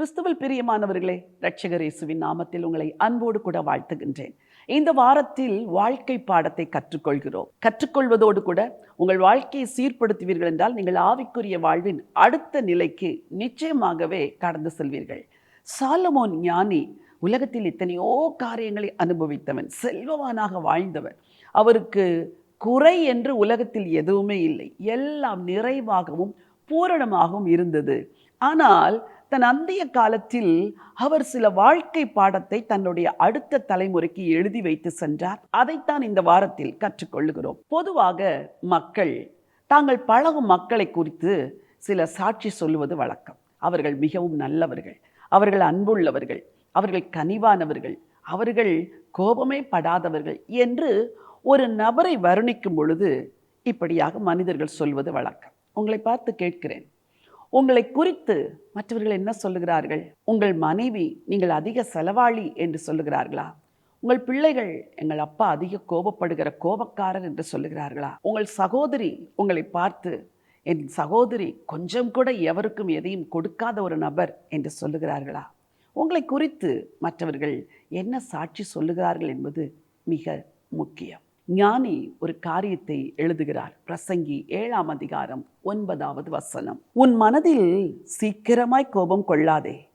கிறிஸ்துவில் பிரியமானவர்களே ரட்சகர் இயேசுவின் நாமத்தில் உங்களை அன்போடு கூட வாழ்த்துகின்றேன். இந்த வாரத்தில் வாழ்க்கை பாடத்தை கற்றுக்கொள்கிறோம். கற்றுக்கொள்வதோடு கூட உங்கள் வாழ்க்கையை சீர்படுத்துவீர்கள் என்றால் நீங்கள் ஆவிக்குரிய வாழ்வின் அடுத்த நிலைக்கு நிச்சயமாகவே கடந்து செல்வீர்கள். சாலமோன் ஞானி உலகத்தில் எத்தனையோ காரியங்களை அனுபவித்தவன் செல்வவானாக வாழ்ந்தவன். அவருக்கு குறை என்று உலகத்தில் எதுவுமே இல்லை. எல்லாம் நிறைவாகவும் பூரணமாகவும் இருந்தது. ஆனால் தன் அந்திய காலத்தில் அவர் சில வாழ்க்கை பாடத்தை தன்னுடைய அடுத்த தலைமுறைக்கு எழுதி வைத்து சென்றார். அதைத்தான் இந்த வாரத்தில் கற்றுக்கொள்ளுகிறோம். பொதுவாக மக்கள் தாங்கள் பழகும் மக்களை குறித்து சில சாட்சி சொல்லுவது வழக்கம். அவர்கள் மிகவும் நல்லவர்கள் அவர்கள் அன்புள்ளவர்கள் அவர்கள் கனிவானவர்கள் அவர்கள் கோபமே படாதவர்கள் என்று ஒரு நபரை வருணிக்கும் பொழுது இப்படியாக மனிதர்கள் சொல்வது வழக்கம். உங்களை பார்த்து கேட்கிறேன். உங்களை குறித்து மற்றவர்கள் என்ன சொல்லுகிறார்கள்? உங்கள் மனைவி நீங்கள் அதிக செலவாளி என்று சொல்லுகிறார்களா? உங்கள் பிள்ளைகள் எங்கள் அப்பா அதிக கோபப்படுகிற கோபக்காரர் என்று சொல்லுகிறார்களா? உங்கள் சகோதரி உங்களை பார்த்து என் சகோதரி கொஞ்சம் கூட எவருக்கும் எதையும் கொடுக்காத ஒரு நபர் என்று சொல்லுகிறார்களா? உங்களை குறித்து மற்றவர்கள் என்ன சாட்சி சொல்லுகிறார்கள் என்பது மிக முக்கியம். ஞானி ஒரு காரியத்தை எழுதுகிறார். பிரசங்கி ஏழாம் அதிகாரம் ஒன்பதாவது வசனம். உன் மனதில் சீக்கிரமாய் கோபம் கொள்ளாதே.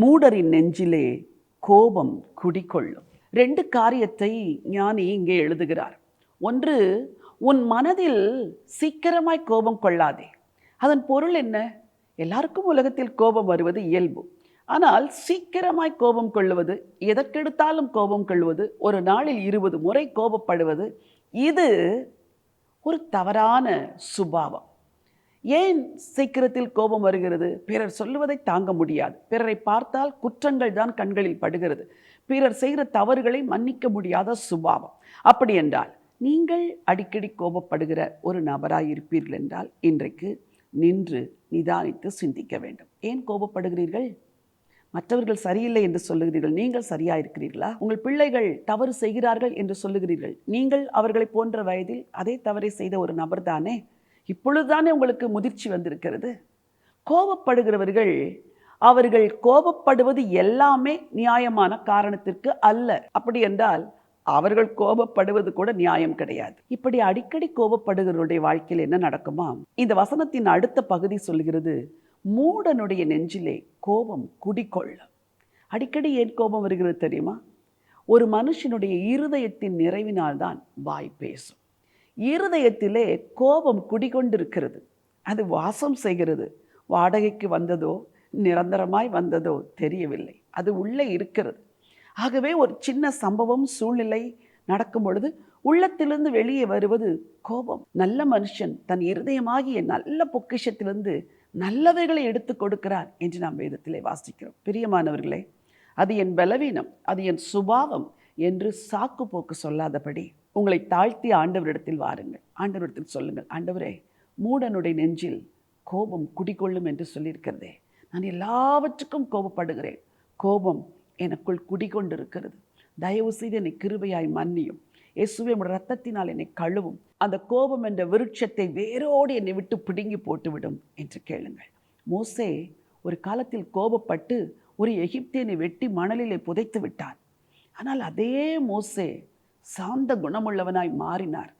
மூடரின் நெஞ்சிலே கோபம் குடிகொள்ளும். ரெண்டு காரியத்தை ஞானி இங்கே எழுதுகிறார். ஒன்று உன் மனதில் சீக்கிரமாய் கோபம் கொள்ளாதே. அதன் பொருள் என்ன? எல்லாருக்கும் உலகத்தில் கோபம் வருவது இயல்பு. ஆனால் சீக்கிரமாய் கோபம் கொள்ளுவது எதற்கெடுத்தாலும் கோபம் கொள்வது ஒரு நாளில் இருபது முறை கோபப்படுவது இது ஒரு தவறான சுபாவம். ஏன் சீக்கிரத்தில் கோபம் வருகிறது? பிறர் சொல்லுவதை தாங்க முடியாது. பிறரை பார்த்தால் குற்றங்கள் தான் கண்களில் படுகிறது. பிறர் செய்கிற தவறுகளை மன்னிக்க முடியாத சுபாவம். அப்படி என்றால் நீங்கள் அடிக்கடி கோபப்படுகிற ஒரு நபராக இருப்பீர்கள் என்றால் இன்றைக்கு நின்று நிதானித்து சிந்திக்க வேண்டும். ஏன் கோபப்படுகிறீர்கள்? மற்றவர்கள் சரியில்லை என்று சொல்லுகிறீர்கள் நீங்கள் சரியா இருக்கிறீர்களா உங்கள் பிள்ளைகள் தவறு செய்கிறார்கள் என்று சொல்லுகிறீர்கள் நீங்கள் அவர்களை போன்ற வயதில் அதே தவறை செய்த ஒரு நபர் தானே? இப்பொழுதுதானே உங்களுக்கு முதிர்ச்சி வந்திருக்கிறது. கோபப்படுகிறவர்கள் அவர்கள் கோபப்படுவது எல்லாமே நியாயமான காரணத்திற்கு அல்ல. அப்படி என்றால் அவர்கள் கோபப்படுவது கூட நியாயம் கிடையாது. இப்படி அடிக்கடி கோபப்படுகிறவருடைய வாழ்க்கையில் என்ன நடக்குமா? இந்த வசனத்தின் அடுத்த பகுதி சொல்கிறது மூடனுடைய நெஞ்சிலே கோபம் குடிக்கொள்ளும் அடிக்கடி ஏன் கோபம் வருகிறது தெரியுமா? ஒரு மனுஷனுடைய இருதயத்தின் நிறைவினால்தான் வாய் பேசும். இருதயத்திலே கோபம் குடிகொண்டிருக்கிறது. அது வாசம் செய்கிறது. வாடகைக்கு வந்ததோ நிரந்தரமாய் வந்ததோ தெரியவில்லை. அது உள்ளே இருக்கிறது. ஆகவே ஒரு சின்ன சம்பவம் சூழ்நிலை நடக்கும் பொழுது உள்ளத்திலிருந்து வெளியே வருவது கோபம். நல்ல மனுஷன் தன் இருதயமாகிய நல்ல பொக்கிஷத்திலிருந்து நல்லவைகளை எடுத்து கொடுக்கிறார் என்று நாம் வேதத்திலே வாசிக்கிறோம். பிரியமானவர்களே அது என் பலவீனம் அது என் சுபாவம் என்று சாக்கு போக்கு சொல்லாதபடி உங்களை தாழ்த்தி ஆண்டவரிடத்தில் வாருங்கள். ஆண்டவரிடத்தில் சொல்லுங்கள் ஆண்டவரே மூடனுடைய நெஞ்சில் கோபம் குடிகொள்ளும் என்று சொல்லியிருக்கிறதே. நான் எல்லாவற்றுக்கும் கோபப்படுகிறேன். கோபம் எனக்குள் குடிகொண்டிருக்கிறது. தயவு செய்து என்னை கிருபையாய் மன்னியும். இயேசுவே உடைய ரத்தத்தினால் என்னை கழுவும். அந்த கோபம் என்ற விருட்சத்தை வேரோடு என்னை விட்டு பிடுங்கி போட்டுவிடும் என்று கேளுங்கள். மோசே ஒரு காலத்தில் கோபப்பட்டு ஒரு எகிப்தியனை வெட்டி மணலிலே புதைத்து விட்டான் ஆனால் அதே மோசே சாந்த குணமுள்ளவனாய் மாறினார்.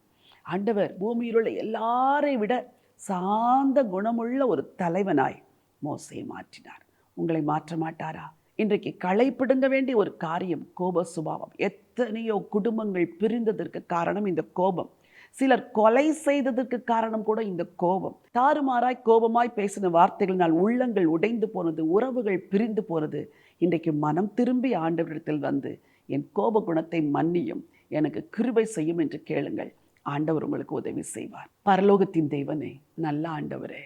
ஆண்டவர் பூமியிலுள்ள எல்லாரை விட சாந்த குணமுள்ள ஒரு தலைவனாய் மோசே மாற்றினார். உங்களை மாற்ற மாட்டாரா? இன்றைக்கு களை பிடுங்க வேண்டிய ஒரு காரியம் கோப சுபாவம். எத்தனையோ குடும்பங்கள் பிரிந்ததற்கு காரணம் இந்த கோபம். சிலர் கொலை செய்ததற்கு காரணம் கூட இந்த கோபம். தாறுமாறாய் கோபமாய் பேசின வார்த்தைகளினால் உள்ளங்கள் உடைந்து போனது உறவுகள் பிரிந்து போனது. இன்றைக்கு மனம் திரும்பி ஆண்டவரிடத்தில் வந்து என் கோப குணத்தை மன்னியும் எனக்கு கிருபை செய்யும் என்று கேளுங்கள். ஆண்டவர் உங்களுக்கு உதவி செய்வார். பரலோகத்தின் தெய்வனே நல்ல ஆண்டவரே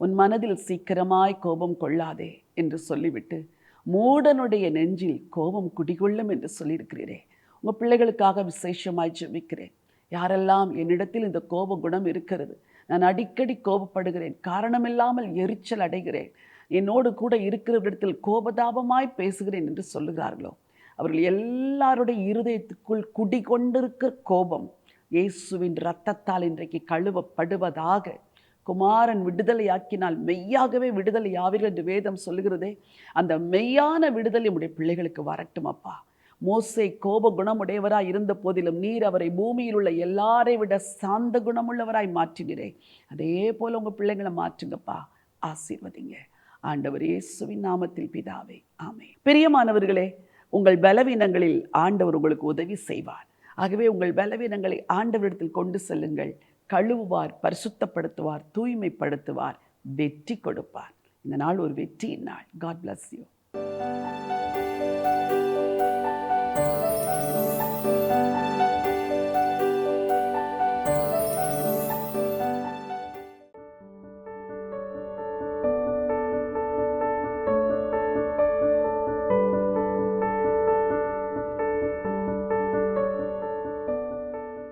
உன் மனதில் சீக்கிரமாய் கோபம் கொள்ளாதே என்று சொல்லிவிட்டு மூடனுடைய நெஞ்சில் கோபம் குடிகொள்ளும் என்று சொல்லியிருக்கிறீரே. உங்கள் பிள்ளைகளுக்காக விசேஷமாய் ஜெபிக்கிறேன். யாரெல்லாம் என்னிடத்தில் இந்த கோப குணம் இருக்கிறது நான் அடிக்கடி கோபப்படுகிறேன் காரணமில்லாமல் எரிச்சல் அடைகிறேன் என்னோடு கூட இருக்கிறவரிடத்தில் கோபதாபமாய் பேசுகிறேன் என்று சொல்லுகிறார்களோ அவர்கள் எல்லாருடைய இருதயத்துக்குள் குடிகொண்டிருக்கிற கோபம் இயேசுவின் இரத்தத்தால் இன்றைக்கு கழுவப்படுவதாக குமாரன் விடுதலையாக்கினால் மெய்யாகவே விடுதலை ஆவீர்கள் என்று வேதம் சொல்லுகிறதே அந்த மெய்யான விடுதலை உடைய பிள்ளைகளுக்கு வரட்டும் அப்பா. மோசை கோப குணமுடையவராய் இருந்த போதிலும் நீர் அவரை பூமியில் உள்ள எல்லாரை விட சாந்த குணமுள்ளவராய் மாற்றினீரே. அதே போல உங்க பிள்ளைங்களை மாற்றுங்கப்பா. ஆசீர்வதிங்க. ஆண்டவர் இயேசுவின் நாமத்தில் பிதாவே. ஆமே பிரியமானவர்களே உங்கள் பலவீனங்களில் ஆண்டவர் உங்களுக்கு உதவி செய்வார். ஆகவே உங்கள் பலவீனங்களை ஆண்டவரிடத்தில் கொண்டு செல்லுங்கள். கழுவுவார் பரிசுத்தப்படுத்துவார் தூய்மைப்படுத்துவார் வெற்றி கொடுப்பார். இந்த நாள் ஒரு வெற்றியின் நாள். God bless you